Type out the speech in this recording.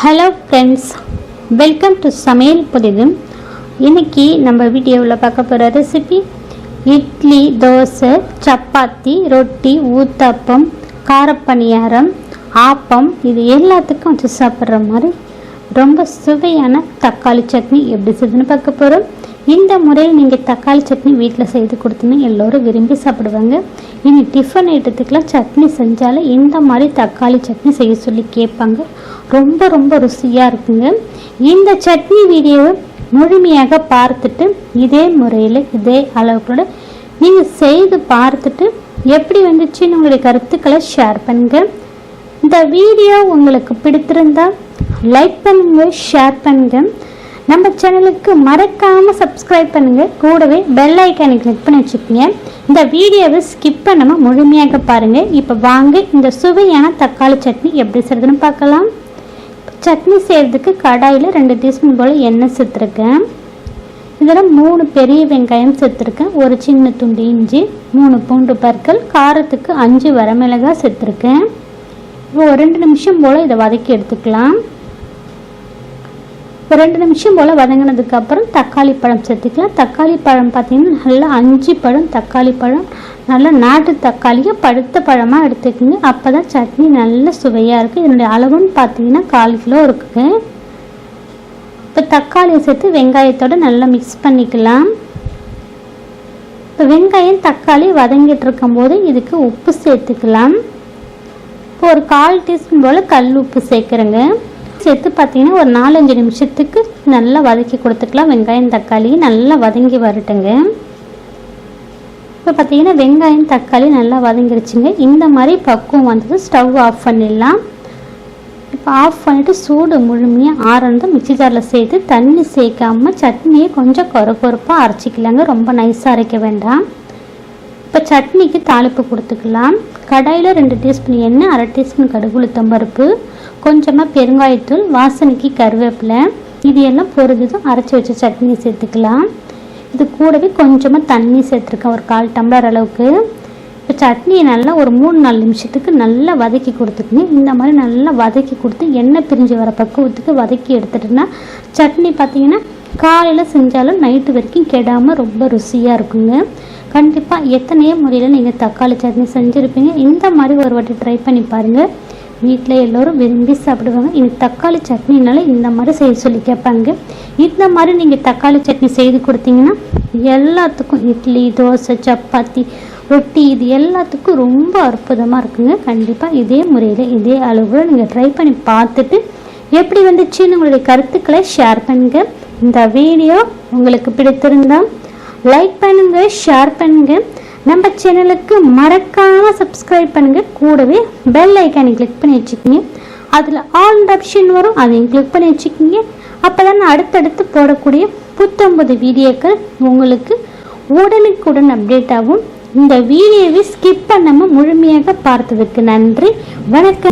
Hello friends welcome to சமையல் புதிதும் இன்னைக்கு நம்ம வீடியோவில் பார்க்க போகிற ரெசிபி இட்லி தோசை சப்பாத்தி ரொட்டி ஊத்தப்பம் காரப்பணியாரம் ஆப்பம் இது எல்லாத்துக்கும் வச்சு சாப்பிட்ற மாதிரி ரொம்ப சுவையான தக்காளி சட்னி எப்படி செய்யுதுன்னு பார்க்க போகிறோம் இந்த முறையில் நீங்கள் தக்காளி சட்னி வீட்டில் செய்து கொடுத்தீங்கன்னா எல்லோரும் விரும்பி சாப்பிடுவாங்க. இனி டிஃபன் ஐட்டத்துக்கெலாம் சட்னி செஞ்சாலே இந்த மாதிரி தக்காளி சட்னி செய்ய சொல்லி கேட்பாங்க. ரொம்ப ரொம்ப ருசியாக இருக்குங்க. இந்த சட்னி வீடியோவை முழுமையாக பார்த்துட்டு இதே முறையில் இதே அளவுக்கூட நீங்கள் செய்து பார்த்துட்டு எப்படி வந்துச்சுன்னு உங்களுடைய கருத்துக்களை ஷேர் பண்ணுங்கள் இந்த வீடியோ உங்களுக்கு பிடித்திருந்தால் லைக் பண்ணுங்கள் ஷேர் பண்ணுங்கள் நம்ம சேனலுக்கு மறக்காமல் சப்ஸ்கிரைப் பண்ணுங்கள் கூடவே பெல் ஐக்கானை கிளிக் பண்ணி வச்சுக்கோங்க. இந்த வீடியோவை ஸ்கிப் பண்ணாமல் முழுமையாக பாருங்கள் இப்போ வாங்க இந்த சுவையான தக்காளி சட்னி எப்படி செய்கிறதுன்னு பார்க்கலாம். சட்னி செய்கிறதுக்கு கடாயில் ரெண்டு டீஸ்பூன் போல் எண்ணெய் சேர்த்துருக்கேன். இதில் மூணு பெரிய வெங்காயம் சேர்த்துருக்கேன். ஒரு சின்ன துண்டு இஞ்சி மூணு பூண்டு பற்கள் காரத்துக்கு அஞ்சு வரமிளகாய் சேர்த்துருக்கேன். இப்போ ஒரு ரெண்டு நிமிஷம் போல் இதை வதக்கி எடுத்துக்கலாம். ஒரு ரெண்டு நிமிஷம் போல் வதங்கினதுக்கப்புறம் தக்காளி பழம் சேர்த்துக்கலாம். தக்காளி பழம் பார்த்திங்கன்னா நல்லா அஞ்சு பழம் தக்காளி பழம் நல்லா நாட்டு தக்காளியை பழுத்த பழமாக எடுத்துக்கோங்க. அப்போ தான் சட்னி நல்ல சுவையாக இருக்குது இதனுடைய அளவுன்னு பார்த்தீங்கன்னா கால் கிலோ இருக்குது இப்போ தக்காளியை சேர்த்து வெங்காயத்தோடு நல்லா மிக்ஸ் பண்ணிக்கலாம். இப்போ வெங்காயம் தக்காளி வதங்கிட்டு இருக்கும்போது இதுக்கு உப்பு சேர்த்துக்கலாம். இப்போ ஒரு கால் டீஸ்பூன் போல் கல் உப்பு சேர்க்குறேங்க. சேர்த்து பார்த்தீங்கன்னா ஒரு நாலஞ்சு நிமிஷத்துக்கு நல்லா வதக்கி கொடுத்துக்கலாம். வெங்காயம் தக்காளி நல்லா வதங்கி வரட்டுங்க. இப்போ பார்த்தீங்கன்னா வெங்காயம் தக்காளி நல்லா வதங்கிருச்சுங்க. இந்த மாதிரி பக்குவம் வந்தது. ஸ்டவ் ஆஃப் பண்ணிடலாம். இப்போ ஆஃப் பண்ணிவிட்டு சூடு முழுமையாக ஆறந்து மிக்சி ஜாரில் சேர்த்து தண்ணி சேர்க்காமல் சட்னியை கொஞ்சம் கொர கொரப்பாக அரைச்சிக்கலாங்க. ரொம்ப நைஸாக அரைக்க வேண்டாம். இப்போ சட்னிக்கு தாளிப்பு கொடுத்துக்கலாம். கடாயில் ரெண்டு டீஸ்பூன் எண்ணெய் அரை டீஸ்பூன் கடுகுளுத்தம்பருப்பு கொஞ்சமாக பெருங்காயத்தூள் வாசனைக்கு கருவேப்பிலை இது எல்லாம் பொறுத்ததும் அரைச்சி வச்ச சட்னி சேர்த்துக்கலாம். இது கூடவே கொஞ்சமாக தண்ணி சேர்த்துருக்கேன் ஒரு கால் டம்ளர் அளவுக்கு. இப்போ சட்னியை நல்லா ஒரு மூணு நாலு நிமிஷத்துக்கு நல்லா வதக்கி கொடுத்துக்கணும் இந்த மாதிரி நல்லா வதக்கி கொடுத்து எண்ணெய் பிரிஞ்சு வர பக்குவத்துக்கு வதக்கி எடுத்துட்டோன்னா சட்னி பார்த்திங்கன்னா காலையில் செஞ்சாலும் நைட்டு வரைக்கும் கெடாமல் ரொம்ப ருசியாக இருக்குங்க. கண்டிப்பாக எத்தனையோ முறையில் நீங்கள் தக்காளி சட்னி செஞ்சுருப்பீங்க. இந்த மாதிரி ஒரு வாட்டி ட்ரை பண்ணி பாருங்கள் வீட்டில் எல்லோரும் விரும்பி சாப்பிடுவாங்க. இது தக்காளி சட்னினால இந்த மாதிரி செய்ய சொல்லி கேட்பாங்க. இந்த மாதிரி நீங்கள் தக்காளி சட்னி செய்து கொடுத்தீங்கன்னா எல்லாத்துக்கும் இட்லி தோசை சப்பாத்தி ரொட்டி இது எல்லாத்துக்கும் ரொம்ப அற்புதமாக இருக்குங்க. கண்டிப்பாக இதே முறையில் இதே அளவில் நீங்கள் ட்ரை பண்ணி பார்த்துட்டு எப்படி வந்துச்சுன்னு உங்களுடைய கருத்துக்களை ஷேர் பண்ணுங்கள் இந்த வீடியோ உங்களுக்கு பிடித்திருந்தால் லைக் பண்ணுங்கள் ஷேர் பண்ணுங்கள் நம்ம சேனலுக்கு மறக்காமல் சப்ஸ்கிரைப் பண்ணுங்கள் கூடவே பெல் ஐக்கானை கிளிக் பண்ணி வச்சுக்கோங்க. அதில் ஆல் ஆப்ஷன் வரும். அதையும் கிளிக் பண்ணி வச்சுக்கோங்க. அப்போ தான் அடுத்தடுத்து போடக்கூடிய புத்தொம்பது வீடியோக்கள் உங்களுக்கு உடனுக்குடன் அப்டேட் ஆகும். இந்த வீடியோவை ஸ்கிப் பண்ணாமல் முழுமையாக பார்த்ததுக்கு நன்றி. வணக்கம்.